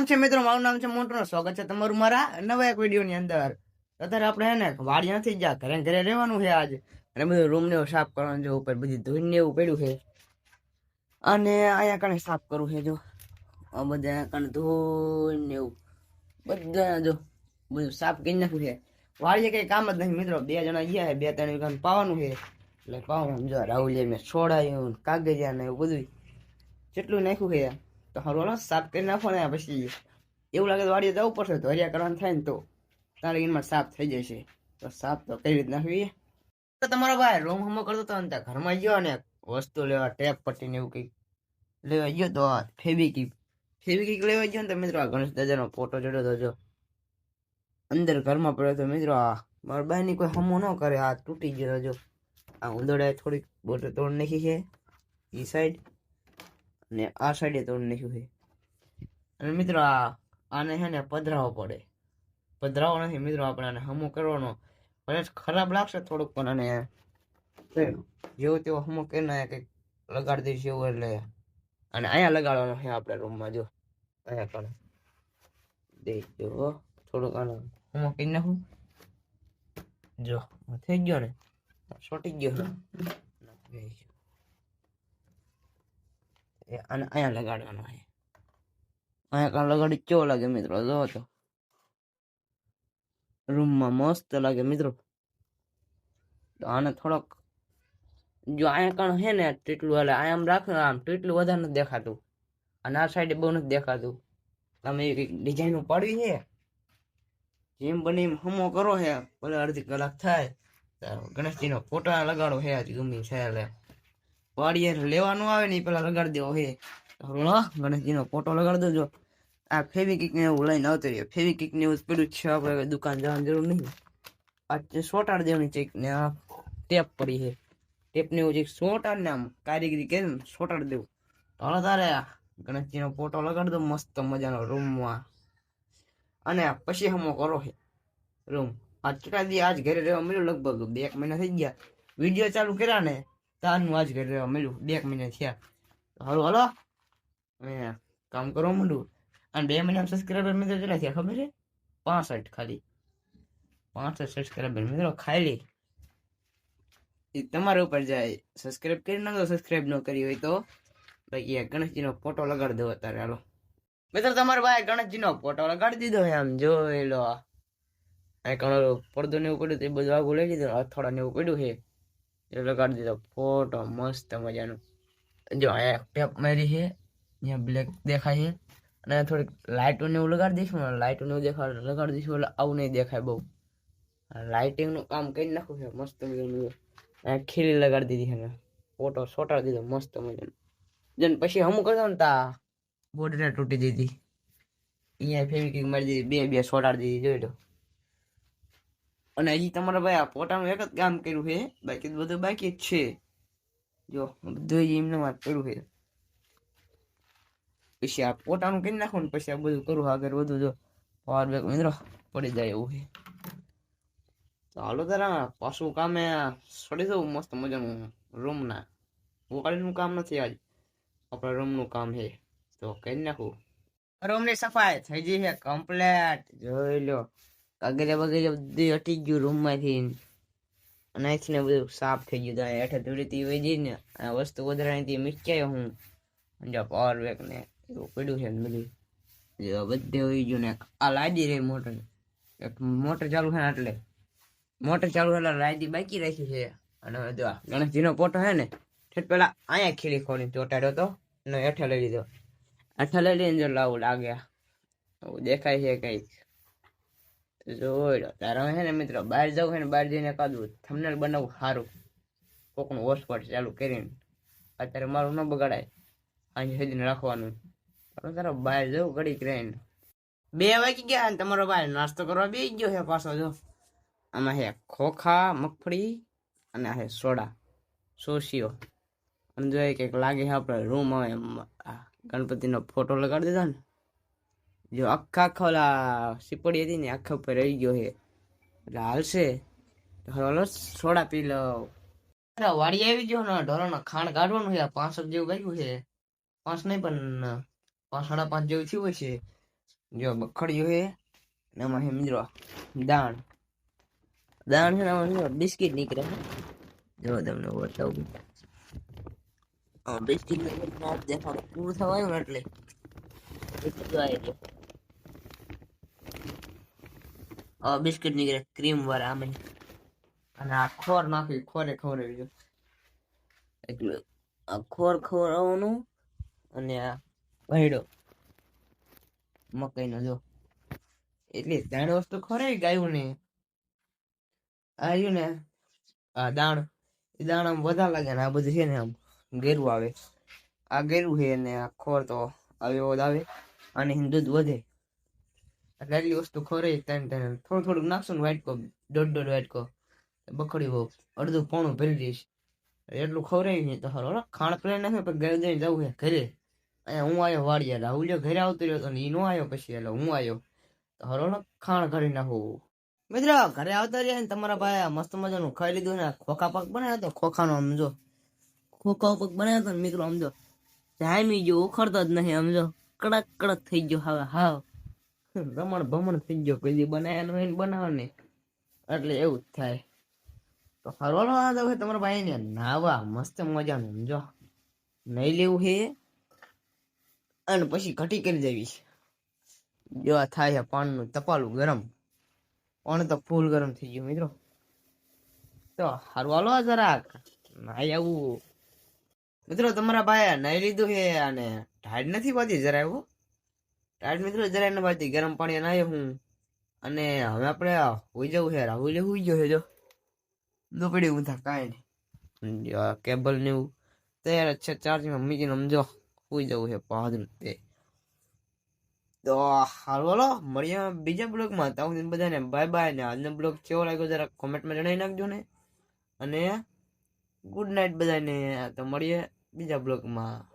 નામ છે મિત્રો, મારું નામ છે મોટું સ્વાગત છે તમારું મારા નવા એક વીડિયો ની અંદર. અત્યારે આપણે હે ને વાડી નથી ગયા ઘરે ઘરે રહેવાનું છે આજ. અને બધું રૂમ ને સાફ કરવાનું છે, ઉપર બધી ધોઈને એવું પડ્યું છે. અને અહીંયા કણે સાફ કરવું છે, જો. આ બધા કણે ધોઈને એવું. બધા જો બધું સાફ કરી નાખ્યું છે. વાડીએ કઈ કામ જ નથી મિત્રો, બે જણા ગયા છે, બે ત્રણ વીઘા પાવાનું છે. એટલે પાવાનું જો રાહુલ મેં છોડાયું કાગળિયા ને એવું બધું જેટલું નાખ્યું છે. તો હારું સાફ કરી નાખો ને, પછી એવું લાગે તો વાડીએ જવું પડશે, તો હરિયા કરવાનું થાય ને તો. તારે એમાં સાફ થઈ જશે. તો સાફ તો કઈ રીતના નાખવી. તો તમારો ભાઈ રૂમ હમો કરતો હતો ને ઘરમાં ગયો ને, વસ્તુ લેવા, ટેપ પટ્ટી ને એવું કંઈક લેવા ગયો તો ફેવિકીક ફેવિકીક લેવા ગયો ને તો મિત્રો આ ગણેશ દાદાનો ફોટો જોડ્યો તો જો, અંદર ઘરમાં પડ્યો તો મિત્રો આ મારા ભાઈની કોઈ હમો ન કરે આ તૂટી ગયો જો. આ ઉંદરડાએ થોડીક બોટલ તોડ નાખી છે એ સાઈડ અને આ સાઈડે તોડ નાખ્યું છે. અને મિત્રો આ, આને છે ને પધરાવો પડે. પધરાવો નથી મિત્રો આપણે આને હમો કરવાનો. ભલે ખરાબ લાગશે થોડુંક પણ અને જેવો તેવો હમો કરીને કંઈક લગાડી દઈશ એવું એટલે. અને અહીંયા લગાડવાનો છે આપણે રૂમમાં જો. અહીંયા કરે દેજો થોડુંક આનો હમો કરી નાખું. જો, થઈ ગયો ને? છોટી ગયો. એ અને અહીંયા લગાડવાનો છે. અહીંયા કાં લગાડી કેવો લાગે મિત્રો? જો તો. રૂમમાં મસ્ત લાગે મિત્રો. તો આને થોડોક જો અહીંયા કાણ છે ને ટીટલું, એટલે અહીંયા આમ રાખો, આમ ટીટલું વધારે નથી દેખાતું. અને આ સાઈડે બહુ નથી દેખાતું. તમે કંઈક ડિઝાઇન પાડવી છે. જેમ બને એમ હમો કરો છે. ભલે અડધી કલાક થાય. ગણેશજીનો ફોટા લગાડો છે આજ ગમી છે, એટલે. વાડીએ લેવાનું આવે ને એ પેલા લગાડી દેવો હે. ગણેશજીનો ફોટો લગાડી દેજો. આ ફેવિકિક ને એવું લઈને આવતો રહ્યો. ફેવિકિક ને એવું પેલું છે, આપણે દુકાન જવાની જરૂર નહીં. આ સોટાડ દેવાની ચેક ને આ ટેપ પડી છે. ટેપ ને એવું છે સોટાડ ને આમ કારીગરી કે સોટાડ દેવું. તો હાલો તારે ગણેશજીનો ફોટો લગાડી દો, મસ્ત મજાનો રૂમમાં. અને પછી હમો કરો છે રૂમ આ ચટાદી આજ ઘરે રહેવા મળ્યું લગભગ બે એક મહિના થઈ ગયા. વીડિયો ચાલુ કર્યા ને તારનું આજ ઘરે રહેવા મળ્યું, બે મહિના થયા. હાલો હાલો. હવે કામ કરવા માંડું. અને બે મહિના સબસ્ક્રાઈબર મિત્રો કેટલા થયા ખબર છે? પાસઠ ખાલી. પાસઠ સબસ્ક્રાઈબર મિત્રો, ખાલી. એ તમારા ઉપર જાય. સબસ્ક્રાઈબ કરી નાખો સબસ્ક્રાઈબ ન કરી હોય તો બાકી આ ગણેશજીનો ફોટો લગાડી દો અત્યારે, હાલો. મિત્રો, તમારા ભાઈ ગણેશજીનો ફોટો લગાડી દીધો છે, આમ જોઈ લો. આ કણો પડદો ને એવું પડ્યું તે બધું આગું લઈ લીધું અથોડા ને એવું પડ્યું છે. એ લગાડી દીધો. ફોટો મસ્ત મજાનો. જો અહીંયા ટેપ મારી છે. અહીંયા બ્લેક દેખાય છે. અને થોડીક લાઇટો ને એવું લગાડી દઈશું. ને લાઇટો ને એવું દેખાડ, લગાડી દઈશું. એટલે આવું નહીં દેખાય બહુ. લાઇટિંગનું કામ કરી નાખું છે. મસ્ત મજાનું અહીંયા ખીલી લગાડી દીધી છે ફોટો સોટાડી દીધો. મસ્ત મજાનો. જેને પછી હમું કરતો ને તા બોર્ડર તૂટી દીધી. અહીંયા ફેવિકિક મારી દીધી. બે બે સોટાડી દીધી. જોઈ લો. અને હજી તમારા ભાઈ આ પોતાનું એક જ કામ કર્યું છે. બાકી બધું બાકી જ છે. જો બધું એમને વાત કર્યું છે. પછી આ પોતાનું કરી નાખું ને પછી આ બધું કરું આગળ બધું જો પાવર બેક મિત્રો પડી જાય એવું છે. ચાલો તારા, પાછું કામે છોડી દઉં મસ્ત મજાનું રૂમના વોકાળીનું કામ નથી આજ. આપણા રૂમનું કામ છે. તો કરી નાખું. રૂમની સફાઈ થઈ ગઈ છે કમ્પ્લેટ જોઈ લો. કાગળિયા બગેરિયા બધું હટી ગયું રૂમમાંથી. અને અહીંથી ને બધું સાફ થઈ ગયું. તો હેઠળ હેઠે ધૂળીથી વેજી ને આ વસ્તુ વધારાની મીચાયો હું. જો પાવર બેક ને એવું પડ્યું છે બધું. જો બધે હોઈ ગયું ને આ લાદી રહી મોટર. એક મોટર ચાલુ છે એટલે. મોટર ચાલુ એટલે લાદી બાકી રાખી છે. અને હવે જો ગણેશજીનો ફોટો છે ને, ઠેઠ પેલા અહીંયા ખીલી ખોલી ચોટાડ્યો તો. અને હેઠે લઈ લીધો. હેઠે લઈ લઈને જો લાવું લાગ્યા. દેખાય છે કંઈક. જોઈ લો તારે હે ને મિત્રો, બહાર જવું હે ને, બહાર જઈને કાદું થંબનેલ બનાવવું સારું. કોકનું હોસ્પોટ ચાલુ કરીને. અત્યારે મારું ન બગાડાય. અહીં સુધીને રાખવાનું. તારો તારો બહાર જવું ઘડીક રહીને. બે વાગી ગયા ને તમારો ભાઈ નાસ્તો કરવા બે ગયો છે પાછો, જો. આમાં છે ખોખા, મગફળી અને છે સોડા સોશિયો અને જો કંઈક લાગે છે આપણે રૂમ આ ગણપતિનો ફોટો લગાડી દીધો ને. જો આખા આખો સીપડી હતી ને, આખા ઉપર રહી ગયો છે. એટલે હાલશે. તો સોડા પી લો. વાડી આવી ગયો ને, ઢોરોનો ખાણ કાઢવાનું છે. પાંચ જેવું બાક્યું છે. પાંચ નહીં, પણ પાંચ, સાડા પાંચ જેવું થયું હોય છે. જો, બખડ્યું છે. ને એમાં હે મિત્રો, દાણ. દાણ છે ને બિસ્કિટ નીકળે છે. જો, તમને બતાવું. બિસ્કિટ પૂરું થવાયું એટલે એટલું. જ આવી ગયું હવે બિસ્કિટ નીકળે ક્રીમ વાળા આમ અને આ ખોર નાખી ખોરે ખવડાવી દો એટલે આ ખોર ખવડાવવાનું અને આ ભેડો મકાઈનો જો એટલે દાણ વસ્તુ ખોરાવી ગાયું ને આ રહ્યું ને આ દાણ એ દાણ આમ વધારે લાગે ને આ બધું છે ને આમ ગેરું આવે આ ગેરું છે ને આ ખોર તો આવ્યો આવે અને હિન્દુ વધે એટલે એટલી વસ્તુ ખોરાઈ ત્યાં ત્રણ થોડું થોડુંક નાખશું ને વાટકો, દોઢ દોઢ વાટકો. બખડી બહુ, અડધું પોણું ભરી દઈશ. એટલું ખવડાવી નહીં તો હારો ખાણ પ્લે નાખે પણ ઘરે જઈને જવું છે ઘરે. અહીંયા હું આવ્યો હું રાહુલ ઘરે આવતો રહ્યો તો એ નો આવ્યો પછી એટલે હું આવ્યો તો હરો ખાણ કરી નાખું. મિત્રો, ઘરે આવતા રહ્યા ને તમારા ભાઈ મસ્ત મજાનું ખાઈ લીધું ને ખોખા પાક બનાવ્યો તો ખોખાનો સમજો ખોખા પાક બનાવ્યો તો ને મિત્રો સમજો જામી ગયો, ઉખડતો જ નહીં સમજો કડક કડક થઈ ગયો હવે, હાવ. રમણ ભમણ થઈ ગયો કોઈ બનાવ્યા નહીં બનાવે ને એટલે એવું જ થાય. તો હરવાનો આ તો તમારા ભાઈ ને નાવા, મસ્ત મજાનું સમજો નહીં લેવું હે. અને પછી ઘટી કરી દેવી જેવા થાય છે પાણીનું તપાલું ગરમ. પણ તો ફૂલ ગરમ થઈ ગયું, મિત્રો. તો હરવાલો જરાક. નાઈ આવું. મિત્રો, તમારા ભાઈ નાઈ લીધું છે અને ટાઈડ નથી પાતી જરા એવું ટાઈડ મિત્રો, જરાય ન પાતી ગરમ પાણી નાય હું. અને હવે આપણે હોઈ જવું છે, રાહુલ હોઈ ગયો છે જો. નો પડી ઊંધા કાંઈ નહીં. કેબલ ને એવું તૈયાર છે ચાર્જિંગમાં મૂકીને સમજો હોઈ જવું છે પાદરું તે. તો હાલ બોલો, મળીએ બીજા બ્લોગમાં. તો હું બધાને બાય બાય ને આજનો બ્લોગ કેવો લાગ્યો જરા કોમેન્ટમાં જણાવી નાખજો ને. અને ગુડ નાઇટ બધાને. તો મળીએ બીજા બ્લોગમાં.